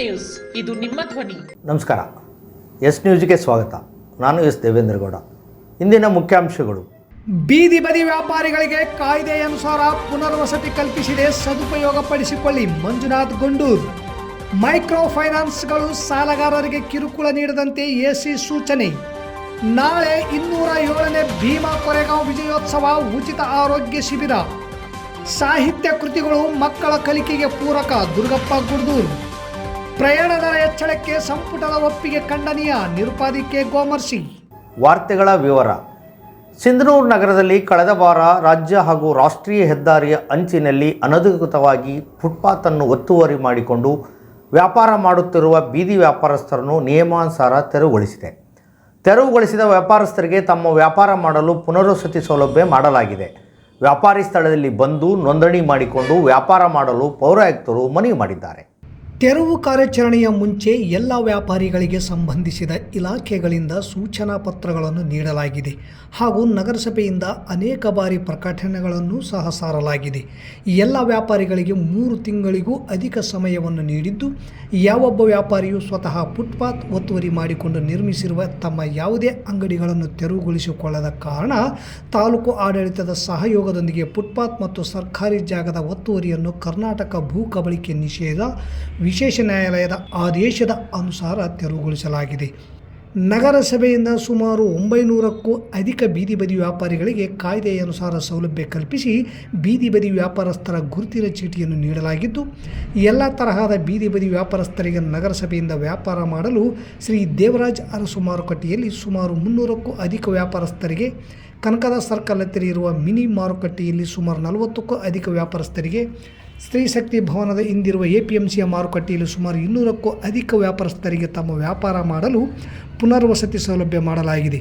News. ಇದು ನಿಮ್ಮ ಧ್ವನಿ. ನಮಸ್ಕಾರ. ಎಸ್ ನ್ಯೂಸ್ಗೆ ಸ್ವಾಗತ. ನಾನು ಎಸ್ ದೇವೇಂದ್ರಗೌಡ ಇಂದಿನ ಮುಖ್ಯಾಂಶಗಳು. ಬೀದಿ ಬದಿ ವ್ಯಾಪಾರಿಗಳಿಗೆ ಕಾಯ್ದೆಯನುಸಾರ ಪುನರ್ವಸತಿ ಕಲ್ಪಿಸಿದೆ ಸದುಪಯೋಗಪಡಿಸಿಕೊಳ್ಳಿ ಮಂಜುನಾಥ್ ಗುಂಡೂರ್. ಮೈಕ್ರೋ ಫೈನಾನ್ಸ್ಗಳು ಸಾಲಗಾರರಿಗೆ ಕಿರುಕುಳ ನೀಡದಂತೆ ಎಸಿ ಸೂಚನೆ. ನಾಳೆ ಇನ್ನೂರ ಏಳನೇ ಭೀಮಾ ಕೊರೆಗಾಂವ್ ವಿಜಯೋತ್ಸವ ಉಚಿತ ಆರೋಗ್ಯ ಶಿಬಿರ. ಸಾಹಿತ್ಯ ಕೃತಿಗಳು ಮಕ್ಕಳ ಕಲಿಕೆಗೆ ಪೂರಕ ದುರ್ಗಪ್ಪ ಗುಡ್ದೂರ್ ಪ್ರಯಾಣ ದರ ಹೆಚ್ಚಳಕ್ಕೆ ಸಂಪುಟದ ಒಪ್ಪಿಗೆ ಖಂಡನೀಯ ನಿರುಪಾದಿಕೆ ಗೋಮರ್ಸಿ. ವಾರ್ತೆಗಳ ವಿವರ. ಸಿಂಧನೂರು ನಗರದಲ್ಲಿ ಕಳೆದ ವಾರ ರಾಜ್ಯ ಹಾಗೂ ರಾಷ್ಟ್ರೀಯ ಹೆದ್ದಾರಿಯ ಅಂಚಿನಲ್ಲಿ ಅನಧಿಕೃತವಾಗಿ ಫುಟ್ಪಾತನ್ನು ಒತ್ತುವರಿ ಮಾಡಿಕೊಂಡು ವ್ಯಾಪಾರ ಮಾಡುತ್ತಿರುವ ಬೀದಿ ವ್ಯಾಪಾರಸ್ಥರನ್ನು ನಿಯಮಾನುಸಾರ ತೆರವುಗೊಳಿಸಿದೆ. ತೆರವುಗೊಳಿಸಿದ ವ್ಯಾಪಾರಸ್ಥರಿಗೆ ತಮ್ಮ ವ್ಯಾಪಾರ ಮಾಡಲು ಪುನರ್ವಸತಿ ಸೌಲಭ್ಯ ಮಾಡಲಾಗಿದೆ. ವ್ಯಾಪಾರಿ ಸ್ಥಳದಲ್ಲಿ ಬಂದು ನೋಂದಣಿ ಮಾಡಿಕೊಂಡು ವ್ಯಾಪಾರ ಮಾಡಲು ಪೌರಾಯುಕ್ತರು ಮನವಿ ಮಾಡಿದ್ದಾರೆ. ತೆರವು ಕಾರ್ಯಾಚರಣೆಯ ಮುಂಚೆ ಎಲ್ಲ ವ್ಯಾಪಾರಿಗಳಿಗೆ ಸಂಬಂಧಿಸಿದ ಇಲಾಖೆಗಳಿಂದ ಸೂಚನಾ ಪತ್ರಗಳನ್ನು ನೀಡಲಾಗಿದೆ ಹಾಗೂ ನಗರಸಭೆಯಿಂದ ಅನೇಕ ಬಾರಿ ಪ್ರಕಟಣೆಗಳನ್ನು ಸಹ ಸಾರಲಾಗಿದೆ. ಎಲ್ಲ ವ್ಯಾಪಾರಿಗಳಿಗೆ ಮೂರು ತಿಂಗಳಿಗೂ ಅಧಿಕ ಸಮಯವನ್ನು ನೀಡಿದ್ದು, ಯಾವೊಬ್ಬ ವ್ಯಾಪಾರಿಯು ಸ್ವತಃ ಫುಟ್ಪಾತ್ ಒತ್ತುವರಿ ಮಾಡಿಕೊಂಡು ನಿರ್ಮಿಸಿರುವ ತಮ್ಮ ಯಾವುದೇ ಅಂಗಡಿಗಳನ್ನು ತೆರವುಗೊಳಿಸಿಕೊಳ್ಳದ ಕಾರಣ ತಾಲೂಕು ಆಡಳಿತದ ಸಹಯೋಗದೊಂದಿಗೆ ಫುಟ್ಪಾತ್ ಮತ್ತು ಸರ್ಕಾರಿ ಜಾಗದ ಒತ್ತುವರಿಯನ್ನು ಕರ್ನಾಟಕ ಭೂ ಕಬಳಿಕೆ ನಿಷೇಧ ವಿಶೇಷ ನ್ಯಾಯಾಲಯದ ಆದೇಶದ ಅನುಸಾರ ತೆರವುಗೊಳಿಸಲಾಗಿದೆ. ನಗರಸಭೆಯಿಂದ ಸುಮಾರು ಒಂಬೈನೂರಕ್ಕೂ ಅಧಿಕ ಬೀದಿ ಬದಿ ವ್ಯಾಪಾರಿಗಳಿಗೆ ಕಾಯ್ದೆಯ ಅನುಸಾರ ಸೌಲಭ್ಯ ಕಲ್ಪಿಸಿ ಬೀದಿ ಬದಿ ವ್ಯಾಪಾರಸ್ಥರ ಗುರುತಿನ ಚೀಟಿಯನ್ನು ನೀಡಲಾಗಿದ್ದು, ಎಲ್ಲ ತರಹದ ಬೀದಿ ಬದಿ ವ್ಯಾಪಾರಸ್ಥರಿಗೆ ನಗರಸಭೆಯಿಂದ ವ್ಯಾಪಾರ ಮಾಡಲು ಶ್ರೀ ದೇವರಾಜ್ ಅರಸು ಮಾರುಕಟ್ಟೆಯಲ್ಲಿ ಸುಮಾರು ಮುನ್ನೂರಕ್ಕೂ ಅಧಿಕ ವ್ಯಾಪಾರಸ್ಥರಿಗೆ ಕನಕದ ಸರ್ಕಲ್ ಹತ್ತಿರ ಇರುವ ಮಿನಿ ಮಾರುಕಟ್ಟೆಯಲ್ಲಿ ಸುಮಾರು ನಲವತ್ತಕ್ಕೂ ಅಧಿಕ ವ್ಯಾಪಾರಸ್ಥರಿಗೆ ಸ್ತ್ರೀ ಶಕ್ತಿ ಭವನದ ಹಿಂದಿರುವ ಎ ಪಿ ಎಂ ಸಿಯ ಮಾರುಕಟ್ಟೆಯಲ್ಲಿ ಸುಮಾರು ಇನ್ನೂರಕ್ಕೂ ಅಧಿಕ ವ್ಯಾಪಾರಸ್ಥರಿಗೆ ತಮ್ಮ ವ್ಯಾಪಾರ ಮಾಡಲು ಪುನರ್ವಸತಿ ಸೌಲಭ್ಯ ಮಾಡಲಾಗಿದೆ.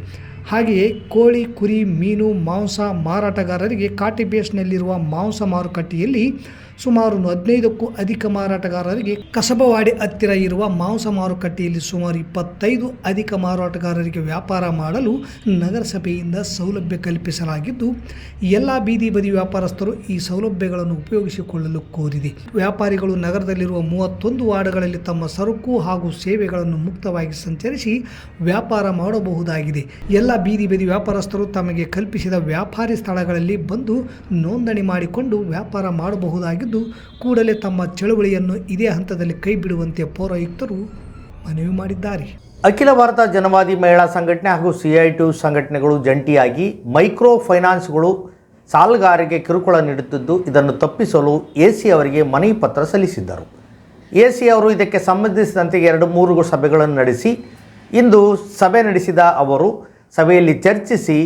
ಹಾಗೆಯೇ ಕೋಳಿ, ಕುರಿ, ಮೀನು, ಮಾಂಸ ಮಾರಾಟಗಾರರಿಗೆ ಕಾಟಿ ಬೇಸ್ನಲ್ಲಿರುವ ಮಾಂಸ ಮಾರುಕಟ್ಟೆಯಲ್ಲಿ ಸುಮಾರು ಹದಿನೈದಕ್ಕೂ ಅಧಿಕ ಮಾರಾಟಗಾರರಿಗೆ ಕಸಬವಾಡಿ ಹತ್ತಿರ ಇರುವ ಮಾಂಸ ಮಾರುಕಟ್ಟೆಯಲ್ಲಿ ಸುಮಾರು ಇಪ್ಪತ್ತೈದು ಅಧಿಕ ಮಾರಾಟಗಾರರಿಗೆ ವ್ಯಾಪಾರ ಮಾಡಲು ನಗರಸಭೆಯಿಂದ ಸೌಲಭ್ಯ ಕಲ್ಪಿಸಲಾಗಿದ್ದು, ಎಲ್ಲ ಬೀದಿ ಬದಿ ವ್ಯಾಪಾರಸ್ಥರು ಈ ಸೌಲಭ್ಯಗಳನ್ನು ಉಪಯೋಗಿಸಿಕೊಳ್ಳಲು ಕೋರಿದೆ. ವ್ಯಾಪಾರಿಗಳು ನಗರದಲ್ಲಿರುವ ಮೂವತ್ತೊಂದು ವಾರ್ಡ್ಗಳಲ್ಲಿ ತಮ್ಮ ಸರಕು ಹಾಗೂ ಸೇವೆಗಳನ್ನು ಮುಕ್ತವಾಗಿ ಸಂಚರಿಸಿ ವ್ಯಾಪಾರ ಮಾಡಬಹುದಾಗಿದೆ. ಎಲ್ಲ ಬೀದಿ ಬದಿ ವ್ಯಾಪಾರಸ್ಥರು ತಮಗೆ ಕಲ್ಪಿಸಿದ ವ್ಯಾಪಾರಿ ಸ್ಥಳಗಳಲ್ಲಿ ಬಂದು ನೋಂದಣಿ ಮಾಡಿಕೊಂಡು ವ್ಯಾಪಾರ ಮಾಡಬಹುದಾಗಿದ್ದು ಕೂಡಲೇ ತಮ್ಮ ಚಳುವಳಿಯನ್ನು ಇದೇ ಹಂತದಲ್ಲಿ ಕೈ ಬಿಡುವಂತೆ ಪೌರಾಯುಕ್ತರು ಮನವಿ ಮಾಡಿದ್ದಾರೆ. ಅಖಿಲ ಭಾರತ ಜನವಾದಿ ಮಹಿಳಾ ಸಂಘಟನೆ ಹಾಗೂ ಸಿ ಐ ಟಿ ಸಂಘಟನೆಗಳು ಜಂಟಿಯಾಗಿ ಮೈಕ್ರೋ ಫೈನಾನ್ಸ್ಗಳು ಸಾಲಗಾರರಿಗೆ ಕಿರುಕುಳ ನೀಡುತ್ತಿದ್ದು, ಇದನ್ನು ತಪ್ಪಿಸಲು ಎ ಸಿ ಅವರಿಗೆ ಮನವಿ ಪತ್ರ ಸಲ್ಲಿಸಿದ್ದರು. ಎ ಸಿ ಅವರು ಇದಕ್ಕೆ ಸಂಬಂಧಿಸಿದಂತೆ ಎರಡು ಮೂರು ಸಭೆಗಳನ್ನು ನಡೆಸಿ, ಇಂದು ಸಭೆ ನಡೆಸಿದ ಅವರು ಸಭೆಯಲ್ಲಿ ಚರ್ಚಿಸಿ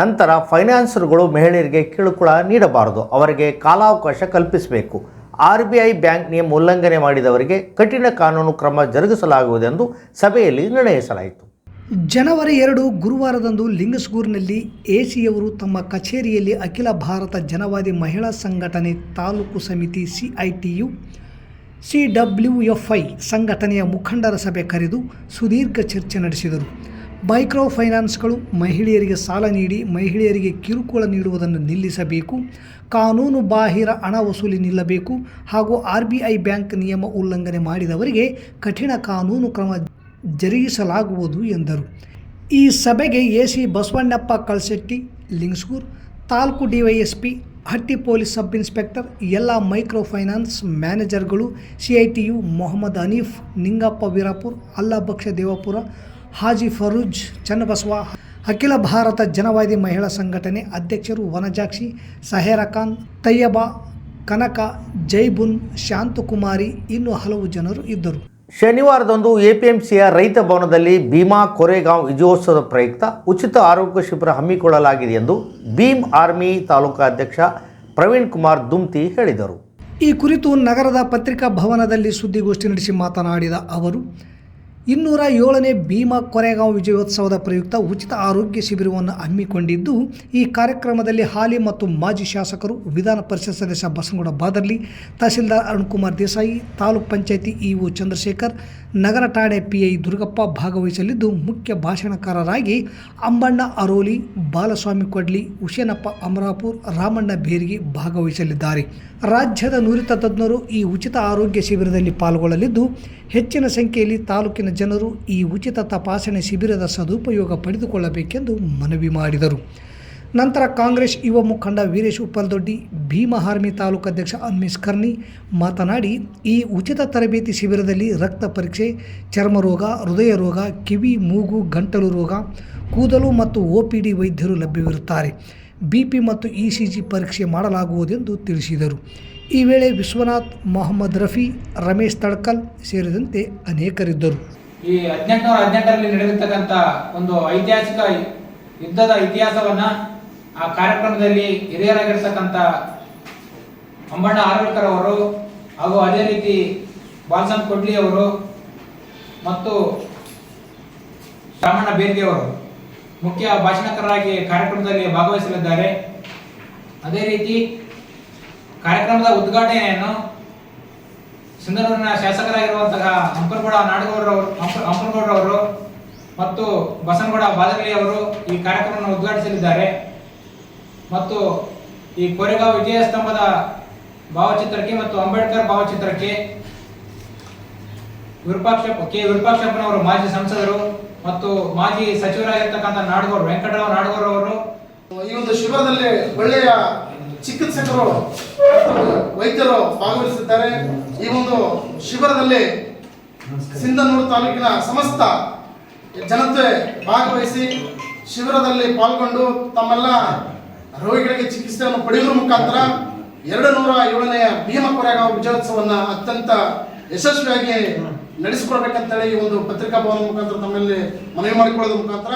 ನಂತರ ಫೈನಾನ್ಸರ್ಗಳು ಮಹಿಳೆಯರಿಗೆ ಕಿರುಕುಳ ನೀಡಬಾರದು. ಅವರಿಗೆ ಕಾಲಾವಕಾಶ ಕಲ್ಪಿಸಬೇಕು. ಆರ್ ಬಿ ಐ ಬ್ಯಾಂಕ್ ನಿಯಮ ಉಲ್ಲಂಘನೆ ಮಾಡಿದವರಿಗೆ ಕಠಿಣ ಕಾನೂನು ಕ್ರಮ ಜರುಗಿಸಲಾಗುವುದೆಂದು ಸಭೆಯಲ್ಲಿ ನಿರ್ಣಯಿಸಲಾಯಿತು. ಜನವರಿ ಎರಡು ಗುರುವಾರದಂದು ಲಿಂಗಸ್ಗೂರಿನಲ್ಲಿ ಎಸಿಯವರು ತಮ್ಮ ಕಚೇರಿಯಲ್ಲಿ ಅಖಿಲ ಭಾರತ ಜನವಾದಿ ಮಹಿಳಾ ಸಂಘಟನೆ ತಾಲೂಕು ಸಮಿತಿ CITU C W F I ಸಂಘಟನೆಯ ಮುಖಂಡರ ಸಭೆ ಕರೆದು ಸುದೀರ್ಘ ಚರ್ಚೆ ನಡೆಸಿದರು. ಮೈಕ್ರೋ ಫೈನಾನ್ಸ್ಗಳು ಮಹಿಳೆಯರಿಗೆ ಸಾಲ ನೀಡಿ ಮಹಿಳೆಯರಿಗೆ ಕಿರುಕುಳ ನೀಡುವುದನ್ನು ನಿಲ್ಲಿಸಬೇಕು, ಕಾನೂನು ಬಾಹಿರ ಹಣ ವಸೂಲಿ ನಿಲ್ಲಬೇಕು ಹಾಗೂ ಆರ್ ಬಿ ಐ ಬ್ಯಾಂಕ್ ನಿಯಮ ಉಲ್ಲಂಘನೆ ಮಾಡಿದವರಿಗೆ ಕಠಿಣ ಕಾನೂನು ಕ್ರಮ ಜರುಗಿಸಲಾಗುವುದು ಎಂದರು. ಈ ಸಭೆಗೆ A C Basavannappa Kalasetti Lingsugur taluk DYSP Hatti police sub inspector, ಎಲ್ಲ micro finance ಮ್ಯಾನೇಜರ್ಗಳು, C I T U, Mohammed Hanif Ningappa Veerapur Allabaksha Devapura Haji Farooj Channabasava Akhila Bharata Janavadi ಮಹಿಳಾ ಸಂಘಟನೆ ಅಧ್ಯಕ್ಷರು ವನಜಾಕ್ಷಿ ಸಹೇರಾ ಖಾನ್ ತಯ್ಯಬಾ ಕನಕ ಜೈಬುನ್ ಶಾಂತಕುಮಾರಿ ಇನ್ನೂ ಹಲವು ಜನರು ಇದ್ದರು. ಶನಿವಾರದಂದು ಎಪಿಎಂಸಿಯ ರೈತ ಭವನದಲ್ಲಿ ಭೀಮಾ ಕೊರೆಗಾಂವ್ ವಿಜಯೋತ್ಸವದ ಪ್ರಯುಕ್ತ ಉಚಿತ ಆರೋಗ್ಯ ಶಿಬಿರ ಹಮ್ಮಿಕೊಳ್ಳಲಾಗಿದೆ ಎಂದು ಭೀಮ್ ಆರ್ಮಿ ತಾಲೂಕಾ ಅಧ್ಯಕ್ಷ ಪ್ರವೀಣ್ ಕುಮಾರ್ ದುಮ್ತಿ ಹೇಳಿದರು. ಈ ಕುರಿತು ನಗರದ ಪತ್ರಿಕಾ ಭವನದಲ್ಲಿ ಸುದ್ದಿಗೋಷ್ಠಿ ನಡೆಸಿ ಮಾತನಾಡಿದ ಅವರು ಇನ್ನೂರ ಏಳನೇ ಭೀಮಾ ಕೊರೆಗಾಂವ್ ವಿಜಯೋತ್ಸವದ ಪ್ರಯುಕ್ತ ಉಚಿತ ಆರೋಗ್ಯ ಶಿಬಿರವನ್ನು ಹಮ್ಮಿಕೊಂಡಿದ್ದು, ಈ ಕಾರ್ಯಕ್ರಮದಲ್ಲಿ ಹಾಲಿ ಮತ್ತು ಮಾಜಿ ಶಾಸಕರು ವಿಧಾನ ಪರಿಷತ್ ಸದಸ್ಯ ಬಸನಗೌಡ ಬಾದರ್ಲಿ, ತಹಸೀಲ್ದಾರ್ ಅರುಣ್ಕುಮಾರ್ ದೇಸಾಯಿ, ತಾಲೂಕ್ ಪಂಚಾಯಿತಿ ಇಒ ಚಂದ್ರಶೇಖರ್, ನಗರ ಠಾಣೆ ಪಿಐ ದುರ್ಗಪ್ಪ ಭಾಗವಹಿಸಲಿದ್ದು, ಮುಖ್ಯ ಭಾಷಣಕಾರರಾಗಿ ಅಂಬಣ್ಣ ಅರೋಲಿ, ಬಾಲಸ್ವಾಮಿ ಕೊಡ್ಲಿ, ಹುಸೇನಪ್ಪ ಅಮರಾಪುರ್, ರಾಮಣ್ಣ ಬೇರಿಗೆ ಭಾಗವಹಿಸಲಿದ್ದಾರೆ. ರಾಜ್ಯದ ನುರಿತ ತಜ್ಞರು ಈ ಉಚಿತ ಆರೋಗ್ಯ ಶಿಬಿರದಲ್ಲಿ ಪಾಲ್ಗೊಳ್ಳಲಿದ್ದು, ಹೆಚ್ಚಿನ ಸಂಖ್ಯೆಯಲ್ಲಿ ತಾಲೂಕಿನ ಜನರು ಈ ಉಚಿತ ತಪಾಸಣೆ ಶಿಬಿರದ ಸದುಪಯೋಗ ಪಡೆದುಕೊಳ್ಳಬೇಕೆಂದು ಮನವಿ ಮಾಡಿದರು. ನಂತರ ಕಾಂಗ್ರೆಸ್ ಯುವ ಮುಖಂಡ ವೀರೇಶ್ ಉಪ್ಪಲ್ದೊಡ್ಡಿ ಭೀಮಹಾರ್ಮಿ ತಾಲೂಕು ಅಧ್ಯಕ್ಷ ಅನ್ಮೇಶ್ ಕರ್ನಿ ಮಾತನಾಡಿ, ಈ ಉಚಿತ ತರಬೇತಿ ಶಿಬಿರದಲ್ಲಿ ರಕ್ತ ಪರೀಕ್ಷೆ, ಚರ್ಮ ರೋಗ, ಹೃದಯ ರೋಗ, ಕಿವಿ, ಮೂಗು, ಗಂಟಲು ರೋಗ, ಕೂದಲು ಮತ್ತು ಒ ಪಿ ಡಿ ವೈದ್ಯರು ಲಭ್ಯವಿರುತ್ತಾರೆ. ಬಿ ಪಿ ಮತ್ತು ಇ ಸಿ ಜಿ ಪರೀಕ್ಷೆ ಮಾಡಲಾಗುವುದೆಂದು ತಿಳಿಸಿದರು. ಈ ವೇಳೆ ವಿಶ್ವನಾಥ್, ಮೊಹಮ್ಮದ್ ರಫಿ, ರಮೇಶ್ ತಡ್ಕಲ್ ಸೇರಿದಂತೆ ಅನೇಕರಿದ್ದರು. ಈ ಹದಿನೆಂಟುನೂರ ಹದಿನೆಂಟರಲ್ಲಿ ನಡೆದಿರ್ತಕ್ಕಂಥ ಒಂದು ಐತಿಹಾಸಿಕ ಯುದ್ಧದ ಇತಿಹಾಸವನ್ನ ಆ ಕಾರ್ಯಕ್ರಮದಲ್ಲಿ ಹಿರಿಯರಾಗಿರ್ತಕ್ಕಂಥ ಅಂಬಣ್ಣ ಆರೋಳ್ಕರ್ ಅವರು ಹಾಗೂ ಅದೇ ರೀತಿ ಬಾಲ್ಸನ್ ಕೊಡ್ಲಿ ಅವರು ಮತ್ತು ರಾಮಣ್ಣ ಬೇರ್ಗೆ ಅವರು ಮುಖ್ಯ ಭಾಷಣಕಾರರಾಗಿ ಕಾರ್ಯಕ್ರಮದಲ್ಲಿ ಭಾಗವಹಿಸಲಿದ್ದಾರೆ. ಅದೇ ರೀತಿ ಕಾರ್ಯಕ್ರಮದ ಉದ್ಘಾಟನೆಯನ್ನು ಸಿಂಧನೂರಿನ ಶಾಸಕರಾಗಿರುವಂತಹ ಹಂಪನಗೌಡ ನಾಡಗೌಡರವರು ಹಂಪ- ಹಂಪನಗೌಡರವರು ಮತ್ತು ಬಸನಗೌಡ ಬಾದಗಲಿ ಅವರು ಈ ಕಾರ್ಯಕ್ರಮವನ್ನು ಉದ್ಘಾಟಿಸಲಿದ್ದಾರೆ. ಮತ್ತು ಈ ಕೊರೆಗಾಂವ್ ವಿಜಯ ಸ್ತಂಭದ ಭಾವಚಿತ್ರಕ್ಕೆ ಮತ್ತು ಅಂಬೇಡ್ಕರ್ ಭಾವಚಿತ್ರಕ್ಕೆ ವಿರೂಪಾಕ್ಷ, ಕೆ. ವಿರೂಪಾಕ್ಷಪ್ಪನವರು ಮಾಜಿ ಸಂಸದರು ಮತ್ತು ಮಾಜಿ ಸಚಿವರಾಗಿರ್ತಕ್ಕಂಥ ನಾಡಗೌಡರು ವೆಂಕಟರಾವ್ ನಾಡಗೌಡ ಅವರು ಈ ಒಂದು ಶಿಬಿರದಲ್ಲಿ ಒಳ್ಳೆಯ ಚಿಕಿತ್ಸಕರು ವೈದ್ಯರು ಭಾಗವಹಿಸಿದ್ದಾರೆ. ಈ ಒಂದು ಶಿಬಿರದಲ್ಲಿ ಸಿಂಧನೂರು ತಾಲೂಕಿನ ಸಮಸ್ತ ಜನತೆ ಭಾಗವಹಿಸಿ ಶಿಬಿರದಲ್ಲಿ ಪಾಲ್ಗೊಂಡು ತಮ್ಮೆಲ್ಲ ರೋಗಿಗಳಿಗೆ ಚಿಕಿತ್ಸೆಯನ್ನು ಪಡೆಯುವ ಮುಖಾಂತರ ಎರಡು ನೂರ ಏಳನೆಯ ಭೀಮ ಕೊರೆಗಾಂವ್ ವಿಜಯೋತ್ಸವವನ್ನು ಅತ್ಯಂತ ಯಶಸ್ವಿಯಾಗಿ ನಡೆಸಿಕೊಡ್ಬೇಕಂತೇಳಿ ಈ ಒಂದು ಪತ್ರಿಕಾ ಭವನ ಮುಖಾಂತರ ತಮ್ಮಲ್ಲಿ ಮನವಿ ಮಾಡಿಕೊಳ್ಳೋದ್ರ ಮುಖಾಂತರ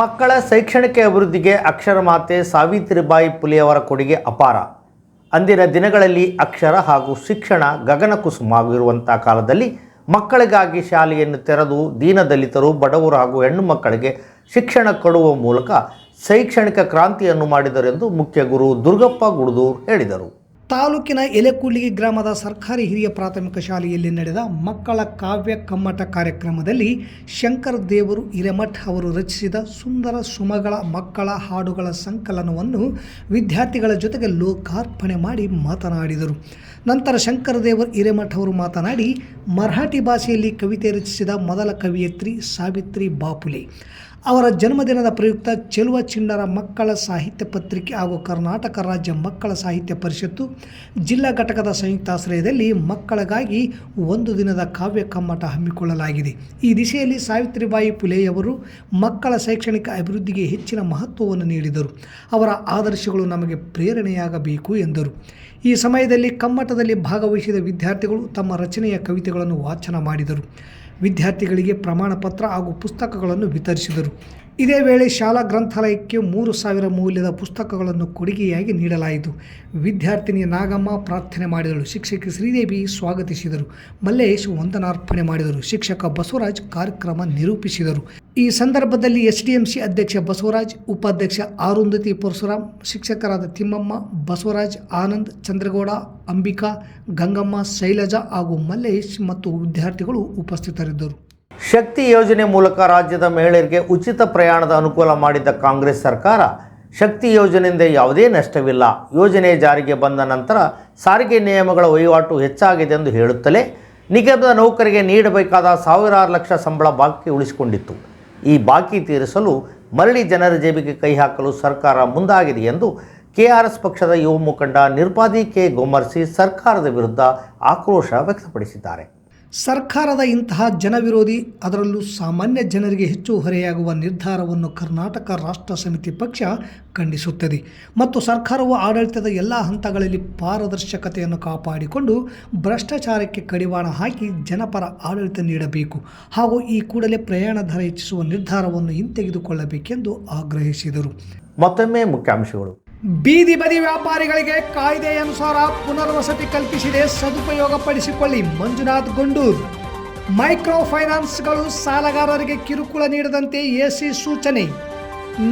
ಮಕ್ಕಳ ಶೈಕ್ಷಣಿಕ ಅಭಿವೃದ್ಧಿಗೆ ಅಕ್ಷರ ಮಾತೆ ಸಾವಿತ್ರಿಬಾಯಿ ಪುಲಿಯವರ ಕೊಡುಗೆ ಅಪಾರ. ಅಂದಿನ ದಿನಗಳಲ್ಲಿ ಅಕ್ಷರ ಹಾಗೂ ಶಿಕ್ಷಣ ಗಗನ ಕುಸುಮವಾಗಿರುವಂಥ ಕಾಲದಲ್ಲಿ ಮಕ್ಕಳಿಗಾಗಿ ಶಾಲೆಯನ್ನು ತೆರೆದು ದೀನದಲಿತರು, ಬಡವರು ಹಾಗೂ ಹೆಣ್ಣು ಮಕ್ಕಳಿಗೆ ಶಿಕ್ಷಣ ಕೊಡುವ ಮೂಲಕ ಶೈಕ್ಷಣಿಕ ಕ್ರಾಂತಿಯನ್ನು ಮಾಡಿದರೆಂದು ಮುಖ್ಯ ಗುರು ದುರ್ಗಪ್ಪ ಗುಡದೂರ್ ಹೇಳಿದರು. ತಾಲೂಕಿನ ಎಲೆಕುಳ್ಳಿಗೆ ಗ್ರಾಮದ ಸರ್ಕಾರಿ ಹಿರಿಯ ಪ್ರಾಥಮಿಕ ಶಾಲೆಯಲ್ಲಿ ನಡೆದ ಮಕ್ಕಳ ಕಾವ್ಯ ಕಮ್ಮಟ ಕಾರ್ಯಕ್ರಮದಲ್ಲಿ ಶಂಕರ ದೇವರು ಹಿರೇಮಠ್ ಅವರು ರಚಿಸಿದ ಸುಂದರ ಸುಮಗಳ ಮಕ್ಕಳ ಹಾಡುಗಳ ಸಂಕಲನವನ್ನು ವಿದ್ಯಾರ್ಥಿಗಳ ಜೊತೆಗೆ ಲೋಕಾರ್ಪಣೆ ಮಾಡಿ ಮಾತನಾಡಿದರು. ನಂತರ ಶಂಕರ ದೇವರು ಹಿರೇಮಠ್ ಅವರು ಮಾತನಾಡಿ, ಮರಾಠಿ ಭಾಷೆಯಲ್ಲಿ ಕವಿತೆ ರಚಿಸಿದ ಮೊದಲ ಕವಿಯತ್ರಿ ಸಾವಿತ್ರಿ ಬಾಪುಲೆ. ಅವರ ಜನ್ಮದಿನದ ಪ್ರಯುಕ್ತ ಚೆಲುವ ಚಿಣ್ಣರ ಮಕ್ಕಳ ಸಾಹಿತ್ಯ ಪತ್ರಿಕೆ ಹಾಗೂ ಕರ್ನಾಟಕ ರಾಜ್ಯ ಮಕ್ಕಳ ಸಾಹಿತ್ಯ ಪರಿಷತ್ತು ಜಿಲ್ಲಾ ಘಟಕದ ಸಂಯುಕ್ತಾಶ್ರಯದಲ್ಲಿ ಮಕ್ಕಳಿಗಾಗಿ ಒಂದು ದಿನದ ಕಾವ್ಯ ಕಮ್ಮಟ ಹಮ್ಮಿಕೊಳ್ಳಲಾಗಿದೆ. ಈ ದಿಸೆಯಲ್ಲಿ ಸಾವಿತ್ರಿಬಾಯಿ ಪುಲೆಯವರು ಮಕ್ಕಳ ಶೈಕ್ಷಣಿಕ ಅಭಿವೃದ್ಧಿಗೆ ಹೆಚ್ಚಿನ ಮಹತ್ವವನ್ನು ನೀಡಿದರು. ಅವರ ಆದರ್ಶಗಳು ನಮಗೆ ಪ್ರೇರಣೆಯಾಗಬೇಕು ಎಂದರು. ಈ ಸಮಯದಲ್ಲಿ ಕಮ್ಮಟದಲ್ಲಿ ಭಾಗವಹಿಸಿದ ವಿದ್ಯಾರ್ಥಿಗಳು ತಮ್ಮ ರಚನೆಯ ಕವಿತೆಗಳನ್ನು ವಾಚನ ಮಾಡಿದರು. ವಿದ್ಯಾರ್ಥಿಗಳಿಗೆ ಪ್ರಮಾಣ ಪತ್ರ ಹಾಗೂ ಪುಸ್ತಕಗಳನ್ನು ವಿತರಿಸಿದರು. ಇದೇ ವೇಳೆ ಶಾಲಾ ಗ್ರಂಥಾಲಯಕ್ಕೆ ಮೂರು ಸಾವಿರ ಮೌಲ್ಯದ ಪುಸ್ತಕಗಳನ್ನು ಕೊಡುಗೆಯಾಗಿ ನೀಡಲಾಯಿತು. ವಿದ್ಯಾರ್ಥಿನಿ ನಾಗಮ್ಮ ಪ್ರಾರ್ಥನೆ ಮಾಡಿದಳು. ಶಿಕ್ಷಕಿ ಶ್ರೀದೇವಿ ಸ್ವಾಗತಿಸಿದರು. ಮಲ್ಲೇಶ್ ವಂದನಾರ್ಪಣೆ ಮಾಡಿದರು. ಶಿಕ್ಷಕ ಬಸವರಾಜ್ ಕಾರ್ಯಕ್ರಮ ನಿರೂಪಿಸಿದರು. ಈ ಸಂದರ್ಭದಲ್ಲಿ ಎಸ್ಡಿಎಂಸಿ ಅಧ್ಯಕ್ಷ ಬಸವರಾಜ್, ಉಪಾಧ್ಯಕ್ಷ ಆರುಂಧತಿ ಪರಶುರಾಮ್ ಶಿಕ್ಷಕರಾದ ತಿಮ್ಮಮ್ಮ, ಬಸವರಾಜ್, ಆನಂದ್, ಚಂದ್ರಗೌಡ, ಅಂಬಿಕಾ, ಗಂಗಮ್ಮ, ಶೈಲಜಾ ಹಾಗೂ ಮಲ್ಲೇಶ್ ಮತ್ತು ವಿದ್ಯಾರ್ಥಿಗಳು ಉಪಸ್ಥಿತರಿದ್ದರು. ಶಕ್ತಿ ಯೋಜನೆ ಮೂಲಕ ರಾಜ್ಯದ ಮಹಿಳೆಯರಿಗೆ ಉಚಿತ ಪ್ರಯಾಣದ ಅನುಕೂಲ ಮಾಡಿದ್ದ ಕಾಂಗ್ರೆಸ್ ಸರ್ಕಾರ ಶಕ್ತಿ ಯೋಜನೆಯಿಂದ ಯಾವುದೇ ನಷ್ಟವಿಲ್ಲ. ಯೋಜನೆ ಜಾರಿಗೆ ಬಂದ ನಂತರ ಸಾರಿಗೆ ನಿಯಮಗಳ ವಹಿವಾಟು ಹೆಚ್ಚಾಗಿದೆ ಎಂದು ಹೇಳುತ್ತಲೇ ನಿಗಮದ ನೌಕರಿಗೆ ನೀಡಬೇಕಾದ ಸಾವಿರಾರು ಲಕ್ಷ ಸಂಬಳ ಬಾಕಿ ಉಳಿಸಿಕೊಂಡಿತ್ತು. ಈ ಬಾಕಿ ತೀರಿಸಲು ಮರಳಿ ಜನರ ಜೇಬಿಗೆ ಕೈ ಹಾಕಲು ಸರ್ಕಾರ ಮುಂದಾಗಿದೆ ಎಂದು ಕೆಆರ್ಎಸ್ ಪಕ್ಷದ ಯುವ ಮುಖಂಡ ನಿರ್ಪಾದಿ ಕೆ. ಗೋಮರ್ಸಿ ಸರ್ಕಾರದ ವಿರುದ್ಧ ಆಕ್ರೋಶ ವ್ಯಕ್ತಪಡಿಸಿದ್ದಾರೆ. ಸರ್ಕಾರದ ಇಂತಹ ಜನವಿರೋಧಿ, ಅದರಲ್ಲೂ ಸಾಮಾನ್ಯ ಜನರಿಗೆ ಹೆಚ್ಚು ಹೊರೆಯಾಗುವ ನಿರ್ಧಾರವನ್ನು ಕರ್ನಾಟಕ ರಾಷ್ಟ್ರ ಸಮಿತಿ ಪಕ್ಷ ಖಂಡಿಸುತ್ತದೆ. ಮತ್ತು ಸರ್ಕಾರವು ಆಡಳಿತದ ಎಲ್ಲ ಹಂತಗಳಲ್ಲಿ ಪಾರದರ್ಶಕತೆಯನ್ನು ಕಾಪಾಡಿಕೊಂಡು ಭ್ರಷ್ಟಾಚಾರಕ್ಕೆ ಕಡಿವಾಣ ಹಾಕಿ ಜನಪರ ಆಡಳಿತ ನೀಡಬೇಕು ಹಾಗೂ ಈ ಕೂಡಲೇ ಪ್ರಯಾಣ ದರ ಹೆಚ್ಚಿಸುವ ನಿರ್ಧಾರವನ್ನು ಹಿಂತೆಗೆದುಕೊಳ್ಳಬೇಕೆಂದು ಆಗ್ರಹಿಸಿದರು. ಮತ್ತೊಮ್ಮೆ ಮುಖ್ಯಾಂಶಗಳು. ಬೀದಿ ಬದಿ ವ್ಯಾಪಾರಿಗಳಿಗೆ ಕಾಯ್ದೆಯನುಸಾರ ಪುನರ್ವಸತಿ ಕಲ್ಪಿಸಿದೆ ಸದುಪಯೋಗಪಡಿಸಿಕೊಳ್ಳಿ ಮಂಜುನಾಥ್ ಗೊಂಡೂರ್. ಮೈಕ್ರೋ ಫೈನಾನ್ಸ್ಗಳು ಸಾಲಗಾರರಿಗೆ ಕಿರುಕುಳ ನೀಡದಂತೆ ಎಸಿ ಸೂಚನೆ.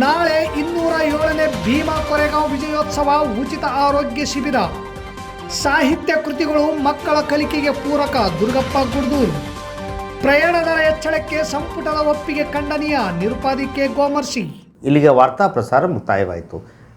ನಾಳೆ ಇನ್ನೂರ ಏಳನೇ ಭೀಮಾ ಕೊರೆಗಾಂವ್ ವಿಜಯೋತ್ಸವ ಉಚಿತ ಆರೋಗ್ಯ ಶಿಬಿರ. ಸಾಹಿತ್ಯ ಕೃತಿಗಳು ಮಕ್ಕಳ ಕಲಿಕೆಗೆ ಪೂರಕ ದುರ್ಗಪ್ಪ ಗುಡ್ದೂರ್. ಪ್ರಯಾಣ ದರ ಹೆಚ್ಚಳಕ್ಕೆ ಸಂಪುಟದ ಒಪ್ಪಿಗೆ ಖಂಡನೀಯ, ನಿರುಪಾದಿಕೆ ಗೋಮರ್ಸಿ. ಇಲ್ಲಿಗೆ ವಾರ್ತಾ ಪ್ರಸಾರ ಮುಕ್ತಾಯವಾಯಿತು.